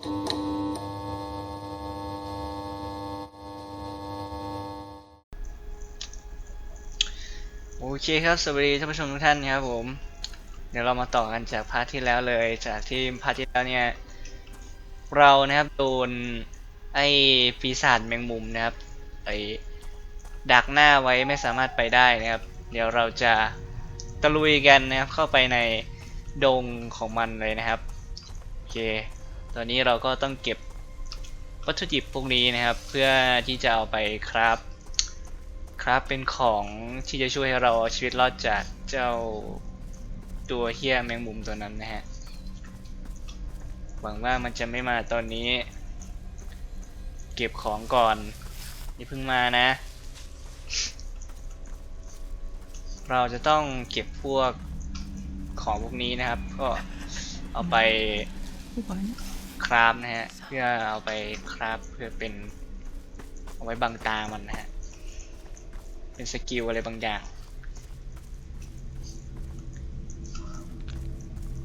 โอเคครับ สวัสดีท่านผู้ชมทุกท่านครับผม เดี๋ยวเรามาต่อกันจากพาร์ทที่แล้วเลย จากที่พาร์ทที่แล้วเนี่ย เรานะครับโดนไอ้ปีศาจแมงมุมนะครับไอ้ดักหน้าไว้ไม่สามารถไปได้นะครับ เดี๋ยวเราจะตะลุยกันนะครับเข้าไปในดงของมันเลยนะครับ โอเค ตอนนี้เราก็ต้องเก็บวัตถุดิบพวกนี้นะครับ เพื่อที่จะเอาไปคราฟครับเป็นของที่จะช่วยให้เราเอาชีวิตรอดจากเจ้าตัวเฮี้ยแมงมุมตัวนั้นนะฮะหวังว่ามันจะไม่มาตอนนี้ เก็บของก่อนนี่เพิ่งมานะ เราจะต้องเก็บพวกของพวกนี้นะครับ ก็เอาไป คราฟนะฮะ เพื่อเอาไปคราฟเพื่อเป็น เอาไว้บังตามันนะฮะ เป็นสกิลอะไรบางอย่าง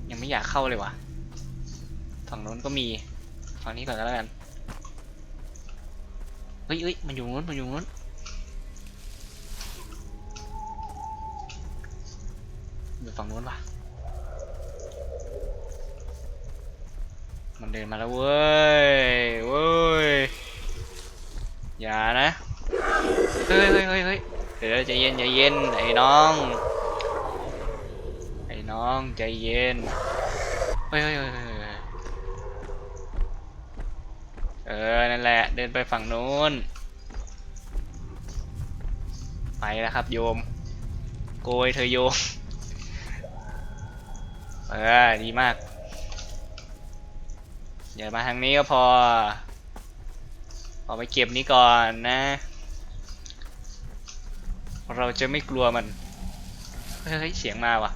ยังไม่อยากเข้าเลยวะฝั่งโน้นก็มีฝั่งนี้ก่อนก็แล้วกันเฮ้ยเฮ้ยมันอยู่นู้นมันอยู่นู้นอยู่ฝั่งนู้นวะ มันเดินมาแล้วเว้ย เว้ย อย่านะ เฮ้ยเฮ้ยเฮ้ยเฮ้ยเดี๋ยวใจเย็นใจเย็นไอ้น้อง ไอ้น้องใจเย็น เฮ้ยเฮ้ยเฮ้ยเฮ้ยเฮ้ยเออ นั่นแหละ เดินไปฝั่งนู้น ไปแล้วครับโยม โกยเธอโยม เออ ดีมาก อย่ามาทางนี้ก็พอเอไปเก็บนี้ก่อนนะ เราจะไม่กลัวมัน เฮ้ยเสียงมาว่ะ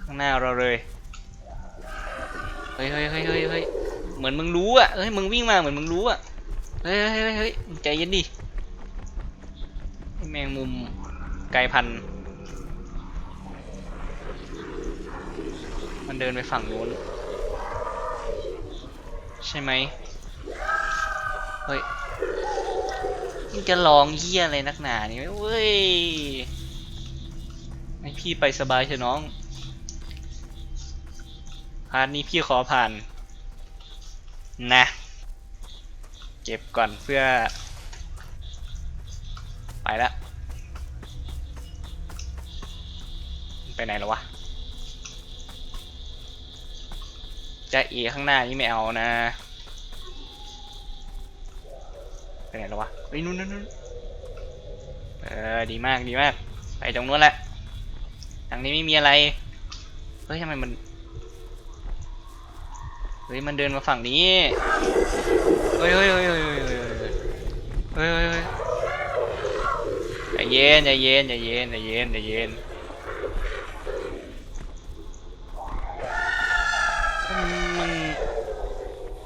ข้างหน้าเราเลย เฮ้ยเฮ้ยเฮ้ยเฮ้ยเฮ้ยเหมือนมึงรู้อะเฮ้ยมึงวิ่งมาเหมือนมึงรู้อะ เฮ้ยเฮ้ยเฮ้ยใจเย็นดิ แมงมุมไกลพันธุ์มัน เดินไปฝั่งนู้น ใช่ไหมเฮ้ยมึงจะลองเหี้ยอะไรนักหนานี่เว้ยให้พี่ไปสบายเถอะน้องพาร์ทนี้พี่ขอผ่าน นะ เก็บก่อนเพื่อ ไปละ ไปไหนแล้ววะ จะเอข้างหน้านี้ไม่เอานะไปไหนแล้ววะเฮ้ยนู่นนู่นเออดีมากดีมาก ไปตรงนู้นแหละทางนี้ไม่มีอะไร เฮ้ยทำไมมัน เฮ้ยมันเดินมาฝั่งนี้ เฮ้ยเฮ้ยเฮ้ยเฮ้ยเฮ้ยเฮ้ยเฮ้ยใจเย็นใจเย็นใจเย็นใจเย็นใจเย็น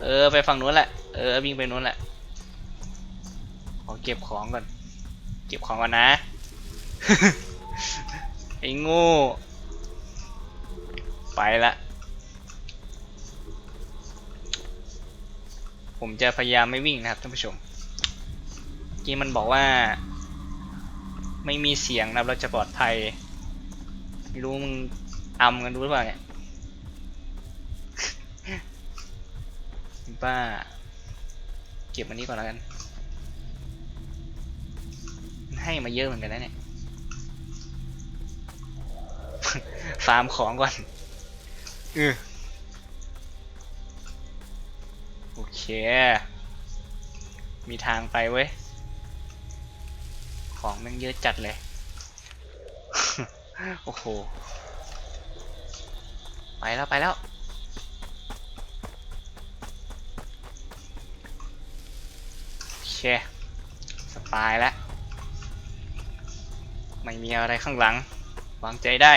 เออไปฝั่งนู้นแหละ เออวิ่งไปนู้นแหละ ขอเก็บของก่อน เก็บของก่อนนะ ไอ้โงู ไปละ ผมจะพยายามไม่วิ่งนะครับท่านผู้ชมกี้มันบอกว่า ไม่มีเสียงนะเราจะปลอดภัยไม่รู้มึงอำกันรู้หรือเปล่าเนี่ย บ้า เก็บอันนี้ก่อนแล้วกันมัน ให้มาเยอะเหมือนกันนะเนี่ยฟาร์มของก่อนเออโอเค มีทางไปเว้ย ของแม่งเยอะจัดเลย โอ้โห ไปแล้วไปแล้ว โอเค สบายแล้ว ไม่มีอะไรข้างหลัง วางใจได้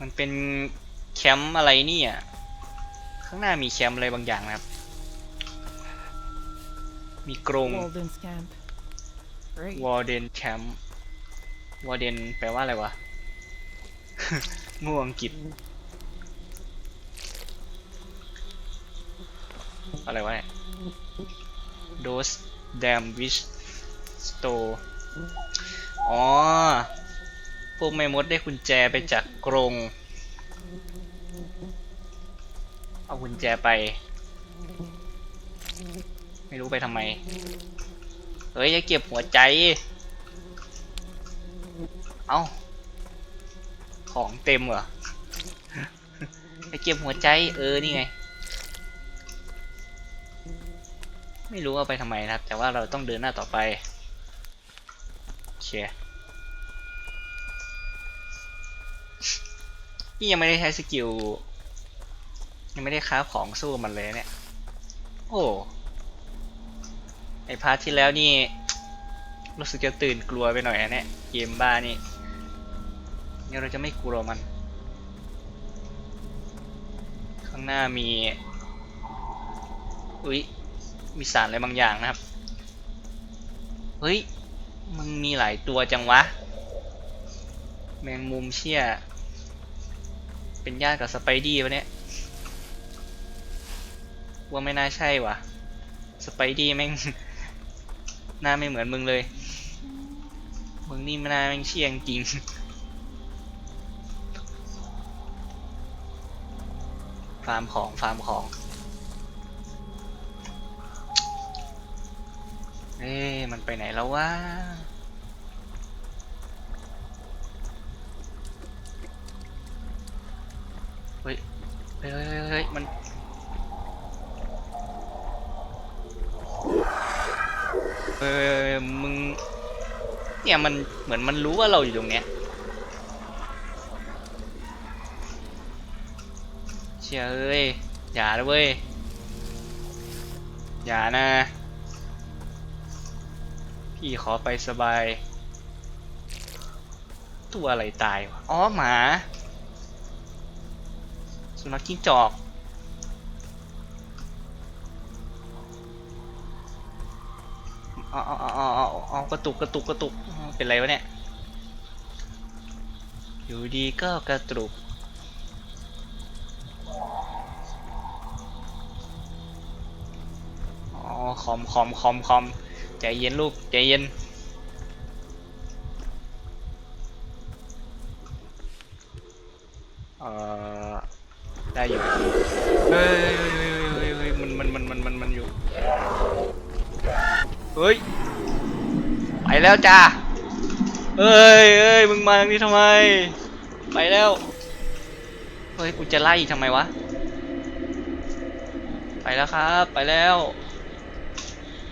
มันเป็นแคมป์อะไรเนี่ย ข้างหน้ามีแคมป์อะไรบางอย่างนะครับ มีกรง Walden's camp. Great. วอร์เดนแคมป์วอร์เดนแปลว่าอะไรวะง่วงกิจ อะไรวะเนี่ย Dose Damn Wish Store อ๋อ พวกแม่มดได้กุญแจไปจากกรง เอากุญแจไป ไม่รู้ไปทำไม เฮ้ยอย่าเก็บหัวใจ เอ้าของเต็มเหรอ ไปเก็บหัวใจ เออ นี่ไง ไม่รู้ว่าไปทำไมนะครับ แต่ว่าเราต้องเดินหน้าต่อไปโอเคนี่ยังไม่ได้ใช้สกิล ยังไม่ได้ค้าของสู้มันเลยเนี่ย โอ้ไอพาร์ทที่แล้วนี่ รู้สึกจะตื่นกลัวไปหน่อยอะเนี่ยเกมบ้านี่เนี่ยเราจะไม่กลัวมัน ข้างหน้ามี อุ๊ย มีสารอะไรบางอย่างนะครับ เฮ้ยมึงมีหลายตัวจังวะ แมงมุมเชี่ย เป็นญาติกับสไปดี้ปะเนี่ยว่าไม่น่าใช่วะสไปดี้แม่ง หน้าไม่เหมือนมึงเลย มึงนี่ม่น่าแม่งเชี่ยงจริงฟาร์มของฟาร์มของ เอ๊ะมันไปไหนแล้ววะเฮ้ยเฮ้ยเฮ้ยเฮ้ยเฮ้ยมันเออมึง เนี่ยมันเหมือนมันรู้ว่าเราอยู่ตรงเนี้ยเชี่ยเอ้ยอย่าเลยเว้ยอย่านะ พี่ขอไปสบาย ตัวอะไรตายวะอ๋อหมา สุนัขจิ้งจอก เอาเอาเอาเอาเอาเอากระตุกกระตุกกระตุกอ้าวเป็นไรวะเนี่ย อยู่ดีก็กระตุกอ๋อคอมคอมคอมคอม ใจเย็นลูก ใจเย็น เอ่อ ได้อยู่ เฮ้ยเฮ้ยเฮ้ยเฮ้ยเฮ้ยมันมันมันมันมันมันอยู่ เฮ้ย ไปแล้วจ้าเอ้ยเอ้ยมึงมาตรงนี้ทำไม ไปแล้ว เฮ้ย กูจะไล่ทำไมวะ ไปแล้วครับ ไปแล้ว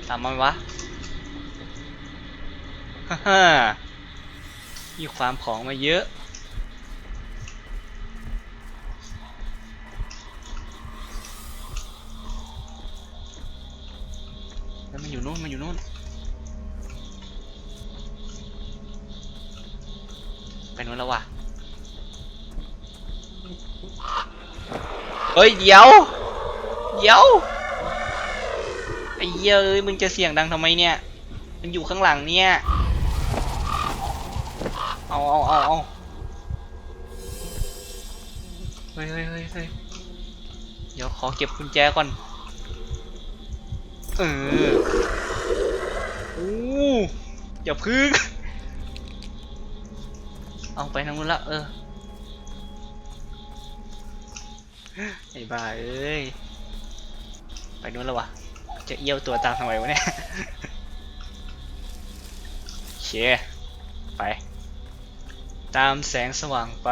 ตามมาไมวะ ฮ่าฮ่ามีความของมาเยอะ แล้วมันอยู่นู่นมันอยู่นู่น ไปนู่นแล้ววะเฮ้ย เดี๋ยว เดี๋ยว ไอ้เยเอ้ยมึงจะเสียงดังทำไมเนี่ย มันอยู่ข้างหลังเนี่ย เอาเอาเอาเอาเฮ้ยเฮ้ยเฮ้ยเฮ้ยเดี๋ยวขอเก็บกุญแจก่อน เออโอ้อย่าพึ่ง เอาไปทางนู้นละเออ ไอ้บ้าเอ้ย ไปนู้นแล้ววะ จะเอี้ยวตัวตามทำไมวะเนี่ยโอเคไป ตามแสงสว่างไป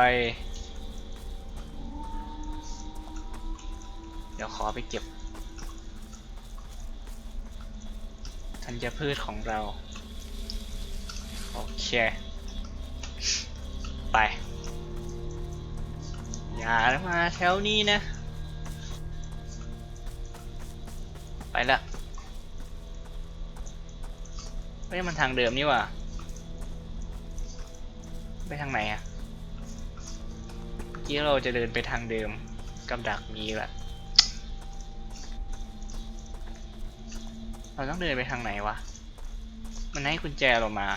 เดี๋ยวขอไปเก็บ ธัญพืชของเรา โอเค ไป อย่ามาแถวนี้นะ ไปละไม่มันทางเดิมนี่ว่า ไปทางไหนอะที่เราจะเดินไปทางเดิมกับดักมีแหละเราต้องเดินไปทางไหนวะ มันให้กุญแจเรามา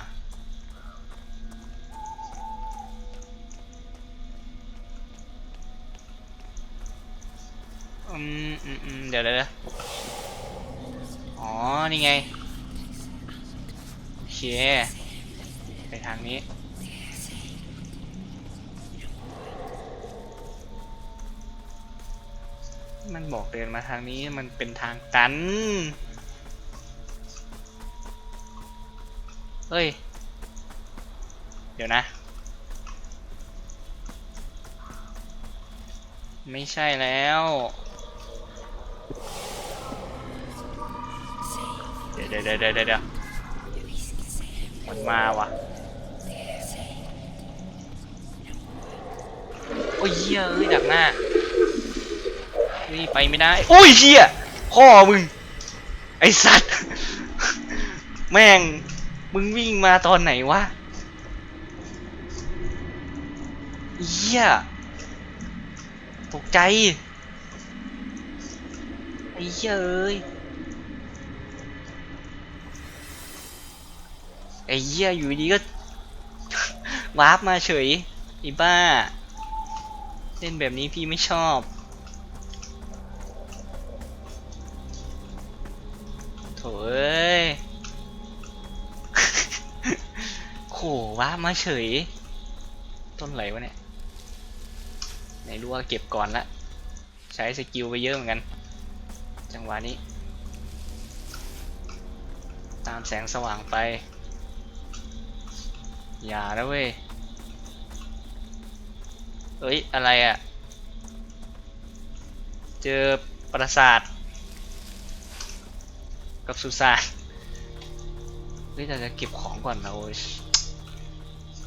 อืมอืมเดี๋ยวเดี๋ยวอ๋อ นี่ไง โอเค ไปทางนี้ มันบอกเดินมาทางนี้มันเป็นทางตัน เฮ้ย เดี๋ยวนะ ไม่ใช่แล้วเดี๋ยวเดี๋ยวเดี๋ยวเดี๋ยวมันมาว่ะโอ้ยเยเอ้ยดักหน้า เฮ้ยไปไม่ได้โอ้ยเหี้ยพ่อมึง ไอสัตว์ แม่ง มึงวิ่งมาตอนไหนวะเหี้ยตกใจ ไอ้เหี้ยเอ้ย ไอ้เหี้ยอยู่ดีก็วาร์ปมาเฉยอีบ้า เล่นแบบนี้พี่ไม่ชอบ ถเอ้ยโหว้ามาเฉย ต้นไหลวะเนี่ย ไหนรู้ว่าเก็บก่อนละ ใช้สกิลไปเยอะเหมือนกัน จังหวะนี้ ตามแสงสว่างไป อย่านะเว้ย เอ้ย อะไรอะ่ะ เจอปราสาท กับสุสานเฮ้ยแต่จะเก็บของก่อนนะโอ้ย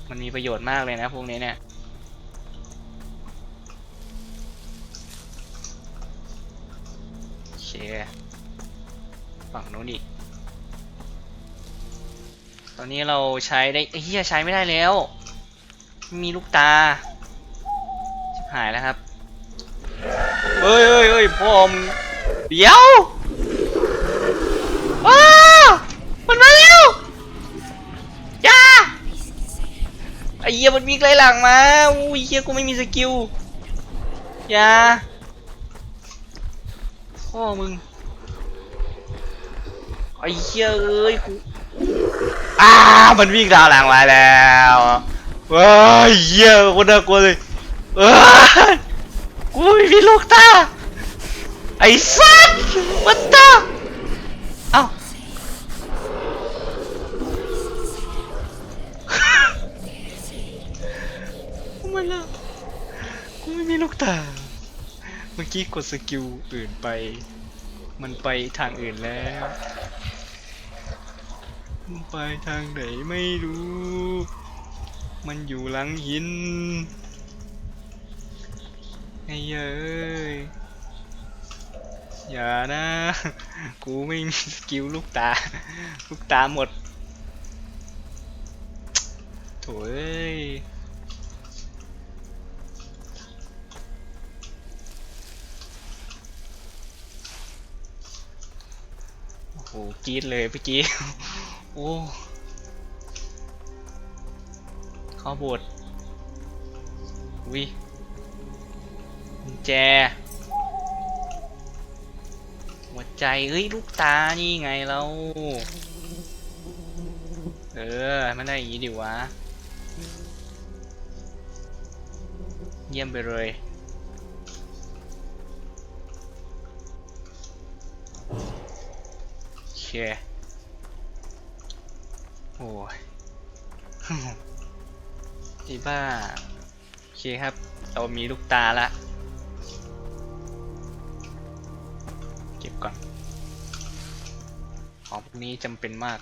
มันมีประโยชน์มากเลยนะพวกนี้เนี่ยโอเคฝั่งนู้นอีกตอนนี้เราใช้ได้เอ้ยเฮียใช้ไม่ได้แล้ว มีลูกตาหายแล้วครับ เฮ้ยเฮ้ยเฮ้ยพ่อมเดี๋ยวอ้ามันมาแล้วอย่าไอ้เหี้ยมันมีไกลหลังมาอุ้ยเหี้ยกูไม่มีสกิลอย่าพ่อมึงไอ้เหี้ยเอ้ยกูอ้ามันวิ่งตามหลังมาแล้วเฮ้ยเหี้ยคนน่ากลัวเลยเอ้ยกูไม่มีลูกตาไอ้สัสมันตา มันละกูไม่มีลูกตา เมื่อกี้กดสกิลอื่นไป มันไปทางอื่นแล้วมันไปทางไหนไม่รู้ มันอยู่หลังหิน ไอ้เย้ยอย่านะ กูไม่มีสกิลลูกตา ลูกตาหมดโถ่เอ้ย อ้กรีดเลยเมื่อกี้ โอ้ข้าโบทวิกุญแจ หัวใจเฮ้ย ลูกตา นี่ไงเรา เออไม่ได้อย่างนี้ดิวะ เยี่ยมไปเลย เค โอ้ยอ้บ้า โอเคครับ เรามีลูกตาละ เก็บก่อน ของพวกนี้จำเป็นมาก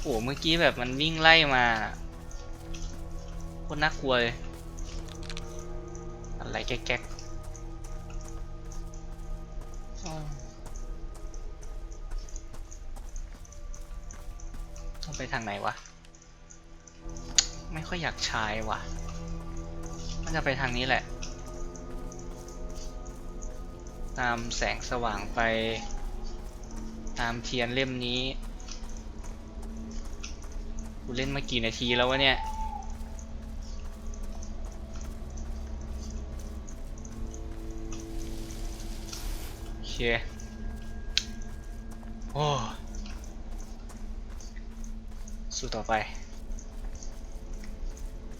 โอ้เมื่อกี้แบบมันวิ่งไล่มาโคตรน่ากลัวเลยอะไรแก๊ก องไปทางไหนวะ ไม่ค่อยอยากใช้วะมันจะไปทางนี้แหละ ตามแสงสว่างไป ตามเทียนเล่มนี้ กูเล่นมากี่นาทีแล้ววะเนี่ยโอเคโอ้ สู้ต่อไป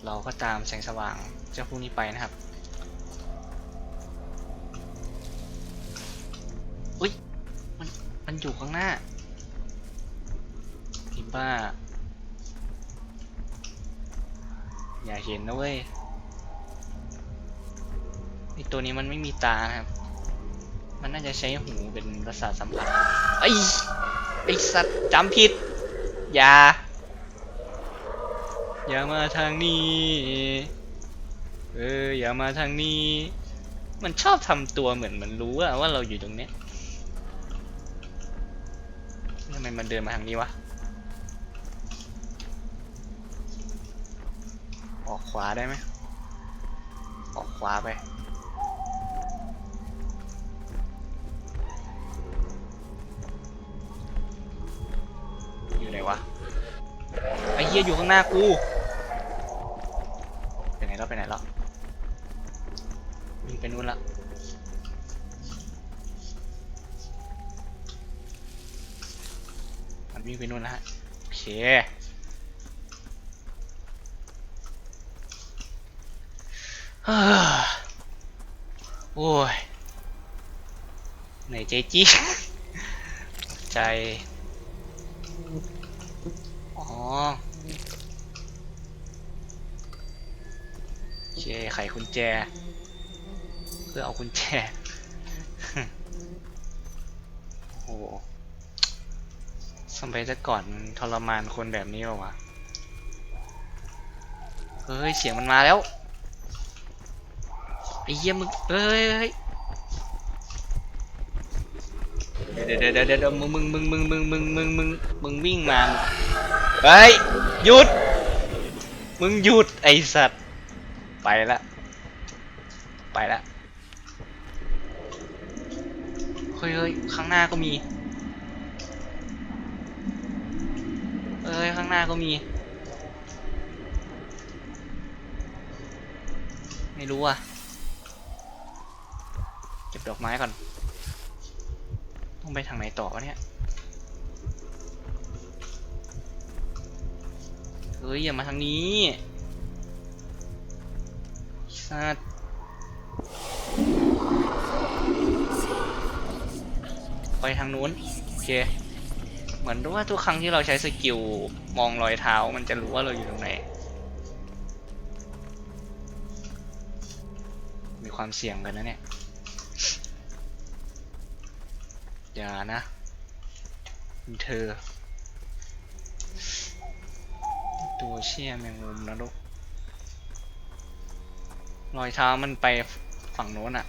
เราก็ตามแสงสว่างเจ้าพวกนี้ไปนะครับอุ้ยมันมันอยู่ข้างหน้าพี่บ้า อย่าเห็นนะเว้ยไอตัวนี้มันไม่มีตานะครับ มันน่าจะใช้หูเป็นประสาทสัมผัสไอไอสัตว์จำผิด อย่า อย่ามาทางนี้ เออ อย่ามาทางนี้ มันชอบทำตัวเหมือนมันรู้อะว่าเราอยู่ตรงเนี้ยทำไมมันเดินมาทางนี้วะ ออกขวาได้ไหม ออกขวาไป อยู่ไหนวะ ไอ้เหี้ยอยู่ข้างหน้ากู แล้วไปไหนแล้ววิ่งไปนู่นละมันวิ่งไปนู่นแล้วฮะโอเคฮ่าโอ้ยเหนื่อยใจจี้ใจ อ๋อ โอ เคไขกุญแจ เพื่อเอากุญแจ โอ้โหสมัยแต่ก่อนทรมานคนแบบนี้หรอวะ เฮ้ย เสียงมันมาแล้ว ไอ้เหี้ยมึงเอ้ยเอ้ยเดี๋ยวเดี๋ยวเดี๋ยวเดี๋ยวมึงมึงมึงมึงมึงมึงมึงมึงมึงวิ่งมาเฮ้ยหยุด มึงหยุดไอสัตว์ ไปละ ไปละ เฮ้ยเฮ้ยข้างหน้าก็มี เอ้ย ข้างหน้าก็มี ไม่รู้อะ เก็บดอกไม้ก่อน ต้องไปทางไหนต่อวะเนี่ยเฮ้ยอย่ามาทางนี้ สัตว์ไปทางนู้น โอเค เหมือนว่าทุกครั้งที่เราใช้สกิล มองรอยเท้ามันจะรู้ว่าเราอยู่ตรงไหน มีความเสี่ยงกันนะเนี่ยอย่านะเธอ ตัวเชี่ยแมงมุมนะลูก รอยเท้ามันไปฝั่งโน้นอะ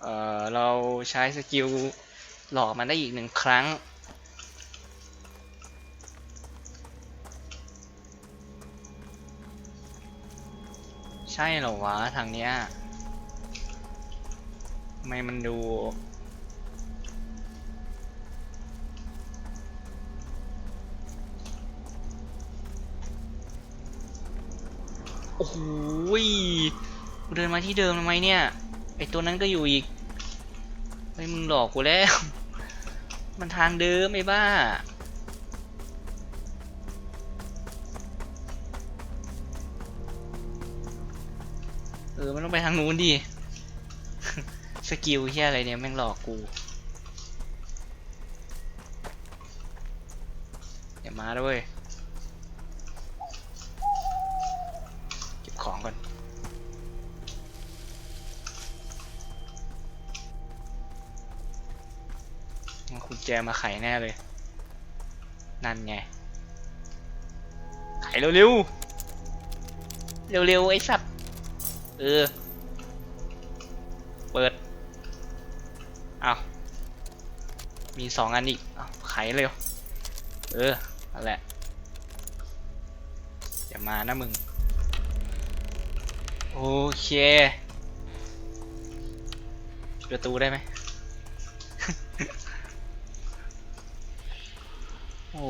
เอ่อเราใช้สกิลหลอกมันได้อีกหนึ่งครั้ง ใช่เหรอวะ ทางเนี้ยทำไมมันดู อ้โหยกูเดินมาที่เดิมทำไมเนี่ย ไอตัวนั้นก็อยู่อีกเฮ้มึงหลอกกูแล้ว มันทางเดิมไอ้บ้า เออ มันต้องไปทางนู้นดิ สกิลเฮียอะไรเนี่ย แม่งหลอกกู อย่ามาด้วย เก็บ ของก่อนมันคุณแจมาไขแน่เลย นั่นไง ไขเร็วๆเร็วๆไอ้สัตว์ เออ เปิด เอามีสองอันอีกเอาไขเร็ว เออนั่นแหละอย่ามานะมึง โอเคปิดประตูได้ไหม โอ้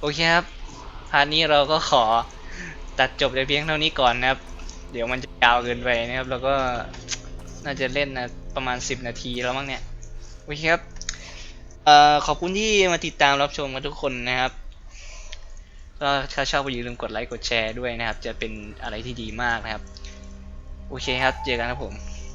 โอเคครับพาร์ทนี้เราก็ขอตัดจบแต่เพียงเท่านี้ก่อนนะครับ เดี๋ยวมันจะยาวเกินไปนะครับ แล้วก็น่าจะเล่นนะประมาณ 10 นาทีแล้วมั้งเนี่ย โอเคครับเอ่อขอบคุณที่มาติดตามรับชมกันทุกคนนะครับ ก็ถ้าชอบก็อย่าลืมกดไลค์กดแชร์ด้วยนะครับ จะเป็นอะไรที่ดีมากนะครับ โอเคครับ เจอกันครับผม